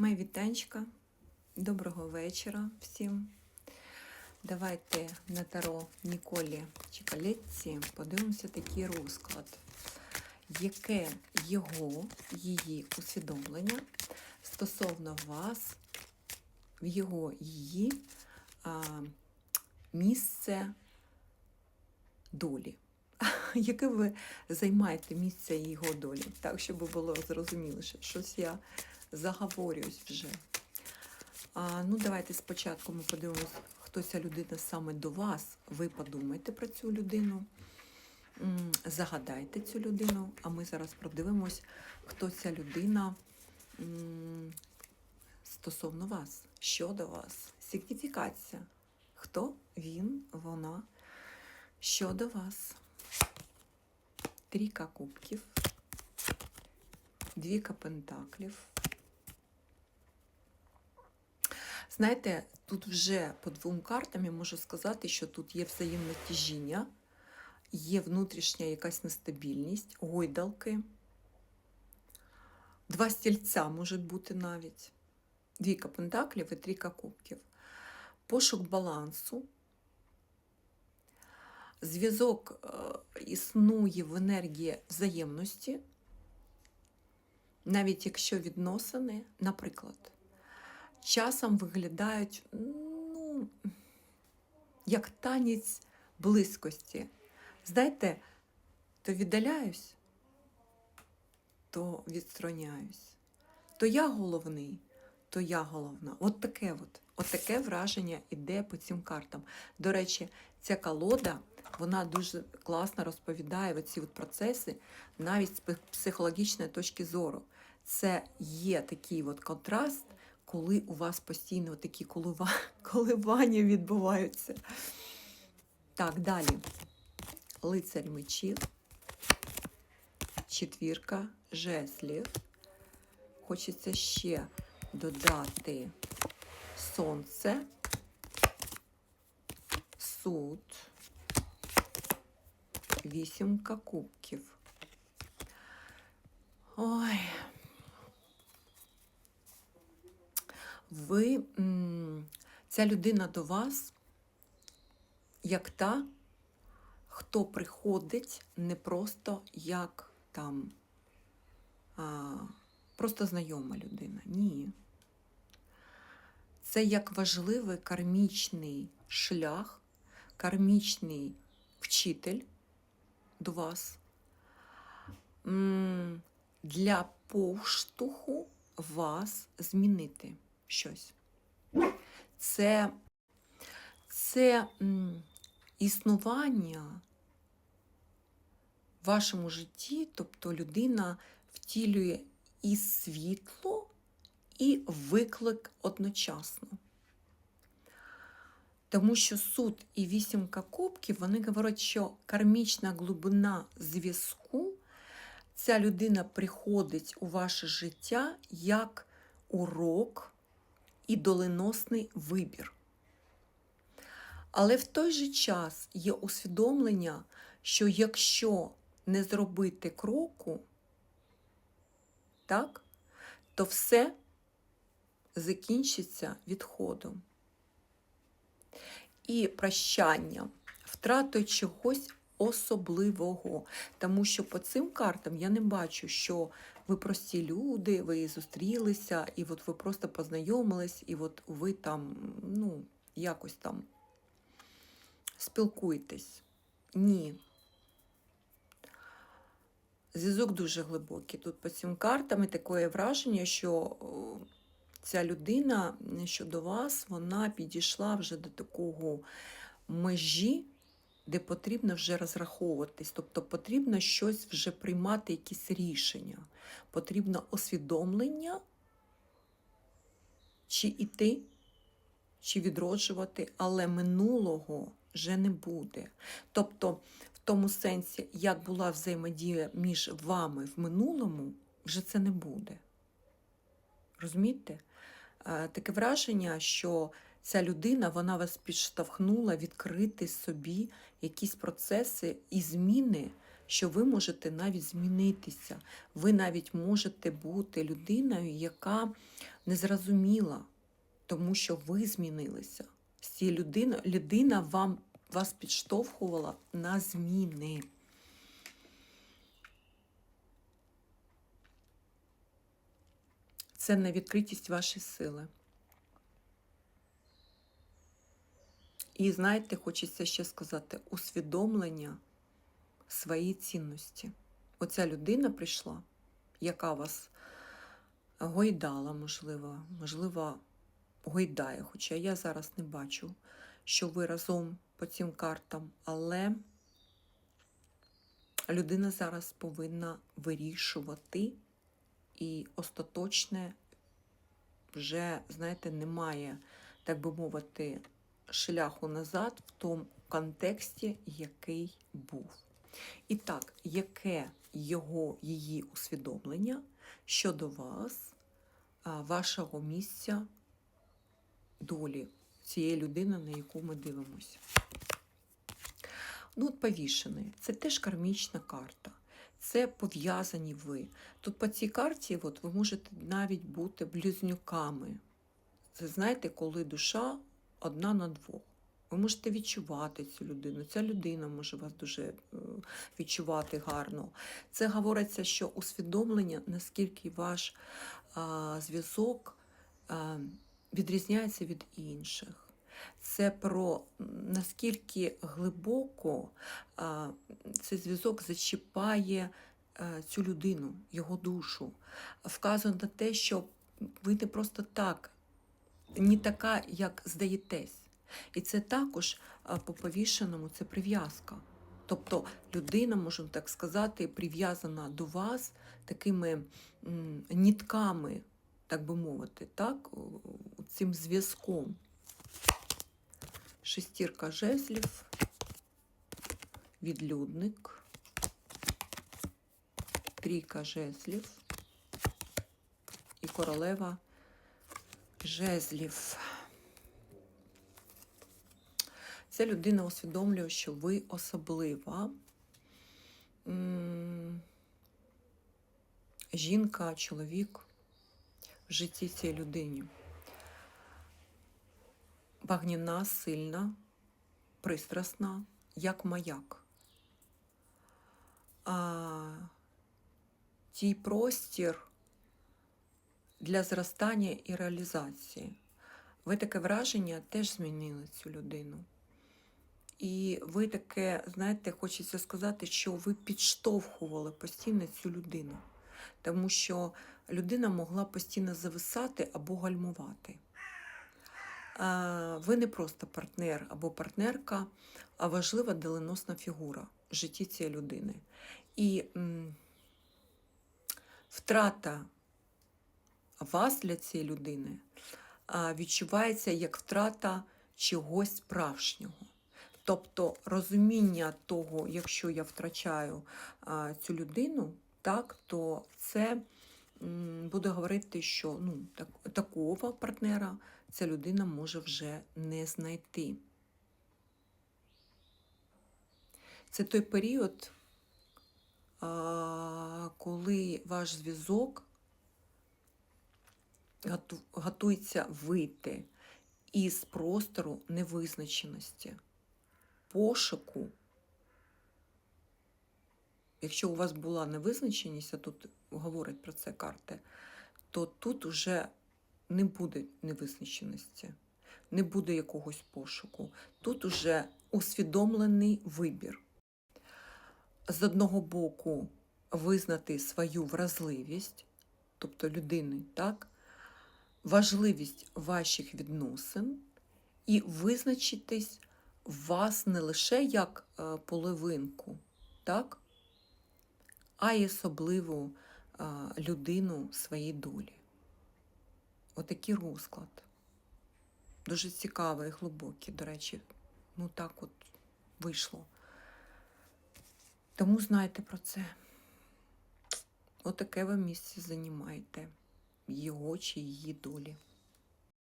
Мої вітанчика. Доброго вечора всім. Давайте на таро Ніколі Чікалетці подивимося такий розклад, яке його, її усвідомлення стосовно вас, в його її а, місце долі. Яке ви займаєте місце його долі? Так, щоб було зрозуміліше. Щось я заговорююсь вже. А, ну, давайте спочатку ми подивимось, хто ця людина саме до вас. Ви подумайте про цю людину, загадайте цю людину, а ми зараз продивимось, хто ця людина стосовно вас, щодо вас. Сигніфікація. Хто він, вона щодо вас. Трійка кубків, двійка пентаклів. Знаєте, тут вже по двом картам я можу сказати, що тут є взаємне тяжіння, є внутрішня якась нестабільність, гойдалки. Два стільця можуть бути навіть. Двійка пентаклів і трійка кубків. Пошук балансу. Зв'язок е, існує в енергії взаємності, навіть якщо відносини, наприклад, часом виглядають ну, як танець близькості. Знаєте, то віддаляюсь, то відстороняюсь. То я головний, то я головна. От таке от, от враження іде по цим картам. До речі, ця колода, вона дуже класно розповідає оці от процеси навіть з психологічної точки зору. Це є такий от контраст, коли у вас постійно такі колива- коливання відбуваються. Так, далі. Лицарь мечів, четвірка жезлів. Хочеться ще додати сонце, суд, вісімка кубків. Ви, ця людина до вас, як та, хто приходить не просто як там а, просто знайома людина. Ні. Це як важливий кармічний шлях, кармічний вчитель до вас для поштовху вас змінити щось. Це, це м, існування в вашому житті, тобто людина втілює і світло, і виклик одночасно. Тому що суд і вісімка кубків вони говорять, що кармічна глибина зв'язку ця людина приходить у ваше життя як урок і доленосний вибір. Але в той же час є усвідомлення, що якщо не зробити кроку, так, то все закінчиться відходом і прощанням, втратою чогось особливого. Тому що по цим картам я не бачу, що ви прості люди, ви зустрілися, і от ви просто познайомились, і от ви там, ну, якось там спілкуєтесь. Ні. Зв'язок дуже глибокий. Тут по цим картам таке враження, що ця людина щодо вас, вона підійшла вже до такого межі, де потрібно вже розраховуватись. Тобто потрібно щось вже приймати, якісь рішення. Потрібно усвідомлення, чи іти, чи відроджувати, але минулого вже не буде. Тобто, в тому сенсі, як була взаємодія між вами в минулому, вже це не буде. Розумієте? Е, Таке враження, що ця людина вона вас підштовхнула відкрити собі якісь процеси і зміни, що ви можете навіть змінитися. Ви навіть можете бути людиною, яка незрозуміла, тому що ви змінилися. З цією людиною людина вам, вас підштовхувала на зміни. Це на відкритість вашої сили. І знаєте, хочеться ще сказати, усвідомлення своєї цінності. Оця людина прийшла, яка вас гойдала, можливо, можливо, гойдає, хоча я зараз не бачу, що ви разом по цим картам, але людина зараз повинна вирішувати і остаточне вже, знаєте, немає, так би мовити, шляху назад в тому контексті, який був. І так, яке його її усвідомлення щодо вас, вашого місця долі цієї людини, на яку ми дивимося? Ну, от повішений. Це теж кармічна карта. Це пов'язані ви. Тут по цій карті от, ви можете навіть бути близнюками. Це знаєте, коли душа одна на двох. Ви можете відчувати цю людину. Ця людина може вас дуже е, відчувати гарно. Це говориться, що усвідомлення, наскільки ваш зв'язок відрізняється від інших. Це про наскільки глибоко а, цей зв'язок зачіпає а, цю людину, його душу. Вказує на те, що ви не просто так, не така, як здаєтесь. І це також по повішеному це прив'язка. Тобто людина, можемо так сказати, прив'язана до вас такими нітками, так би мовити, так, цим зв'язком. Шестірка жезлів, відлюдник, трійка жезлів і королева жезлів. Ця людина усвідомлює, що ви особлива. Жінка, чоловік в житті цієї людини. Багніна, сильна, пристрасна, як маяк. А, тій простір для зростання і реалізації. Ви таке враження теж змінили цю людину. І ви таке, знаєте, хочеться сказати, що ви підштовхували постійно цю людину, тому що людина могла постійно зависати або гальмувати. Ви не просто партнер або партнерка, а важлива доленосна фігура в житті цієї людини. І втрата вас для цієї людини відчувається як втрата чогось справжнього. Тобто розуміння того, якщо я втрачаю цю людину, так, то це буде говорити, що ну, так, такого партнера ця людина може вже не знайти. Це той період, коли ваш зв'язок готується вийти із простору невизначеності, пошуку. Якщо у вас була невизначеність, а тут говорить про це карти, то тут вже не буде невизначеності, не буде якогось пошуку. Тут уже усвідомлений вибір. З одного боку, визнати свою вразливість, тобто людини, так, важливість ваших відносин і визначитись вас не лише як е, половинку, так, а й особливу е, людину своєї долі. Отакий розклад. Дуже цікавий і глибокий, до речі, ну так от вийшло. Тому знайте про це. Отаке ви місце займаєте його чи її долі.